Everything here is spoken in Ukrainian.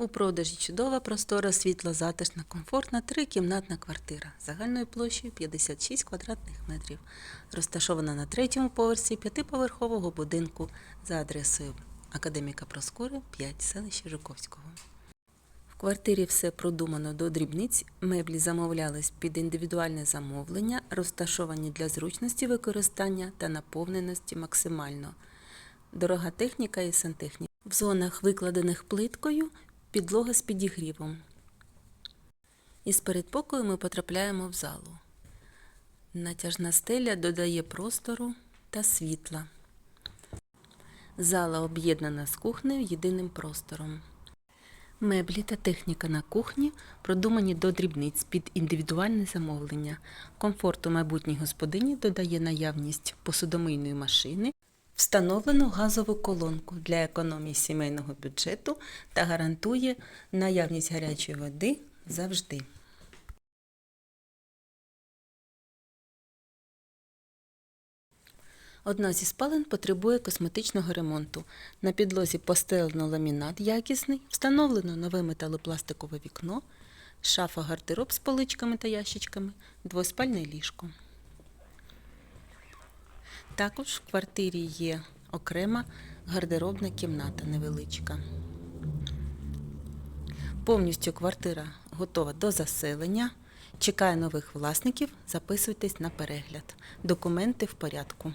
У продажі чудова, простора, світла, затишна, комфортна, трикімнатна квартира загальною площею 56 квадратних метрів, розташована на третьому поверсі п'ятиповерхового будинку за адресою Академіка Проскури, 5 селища Жуковського. В квартирі все продумано до дрібниць, меблі замовлялись під індивідуальне замовлення, розташовані для зручності використання та наповненості максимально. Дорога техніка і сантехніка. В зонах, викладених плиткою, підлога з підігрівом. Із передпокою ми потрапляємо в залу. Натяжна стеля додає простору та світла. Зала об'єднана з кухнею єдиним простором. Меблі та техніка на кухні продумані до дрібниць під індивідуальне замовлення. Комфорту майбутній господині додає наявність посудомийної машини, встановлену газову колонку для економії сімейного бюджету та гарантує наявність гарячої води завжди. Одна зі спален потребує косметичного ремонту. На підлозі постелено ламінат якісний, встановлено нове металопластикове вікно, шафа гардероб з поличками та ящичками, двоспальне ліжко. Також в квартирі є окрема гардеробна кімната невеличка. Повністю квартира готова до заселення. Чекає нових власників. Записуйтесь на перегляд. Документи в порядку.